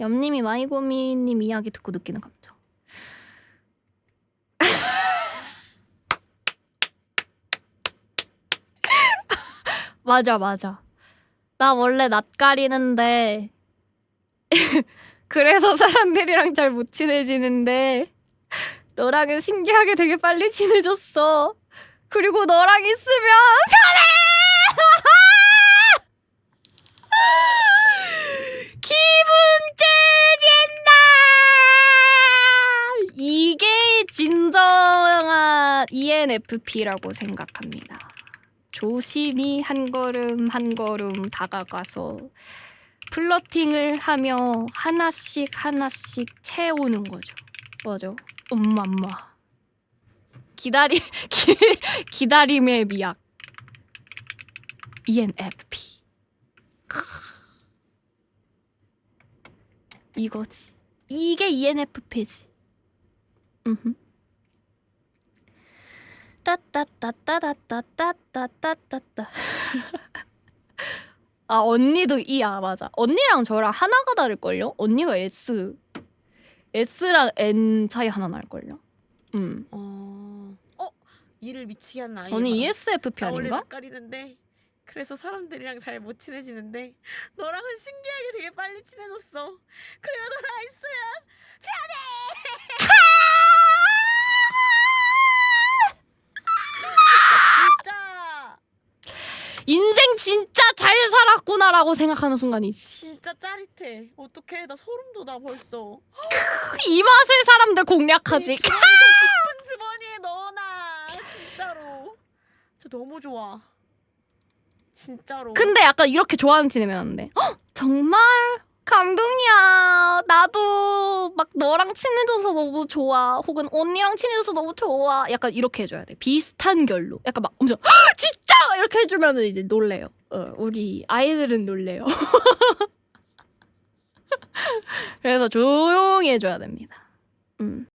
염님이 마이고미님 이야기 듣고 느끼는 감정. 맞아 맞아. 나 원래 낯 가리는데 그래서 사람들이랑 잘 못 친해지는데 너랑은 신기하게 되게 빨리 친해졌어. 그리고 너랑 있으면 편해. 기분 째진다. 진정한 ENFP라고 생각합니다. 조심히 한 걸음 한 걸음 다가가서 플러팅을 하며 하나씩 하나씩 채우는 거죠. 맞아. 엄마엄마. 기다리 기, 기다림의 미학. ENFP. 크. 이거지. 이게 ENFP지. 음흠. 따따따따따따따따따따. 아 언니도 E야 맞아. 언니랑 저랑 하나가 다를 걸요? 언니가 S. S랑 N 차이 하나 날 걸요? 음. 어. 어? 일을 미치게 하는 아이. 언니 ESFP 나 원래 아닌가? 낯가리는데 그래서 사람들이랑 잘 못 친해지는데 너랑은 신기하게 되게 빨리 친해졌어. 그래요 인생 진짜 잘 살았구나라고 생각하는 순간이지. 진짜 짜릿해. 어떡해 나 소름 돋아 벌써. 이 맛을 사람들 공략하지. 이 주머니 더 깊은 주머니에 넣어놔. 진짜로. 저 너무 좋아. 진짜로. 근데 약간 이렇게 좋아하는 티 내면 안 돼. 헉, 정말 감동이야. 나도 막 너랑 친해져서 너무 좋아. 혹은 언니랑 친해져서 너무 좋아. 약간 이렇게 해줘야 돼. 비슷한 결로. 약간 막 엄청 헉, 진짜 이렇게 해주면 이제 놀래요. 어, 우리 아이들은 놀래요. 그래서 조용히 해줘야 됩니다. 음.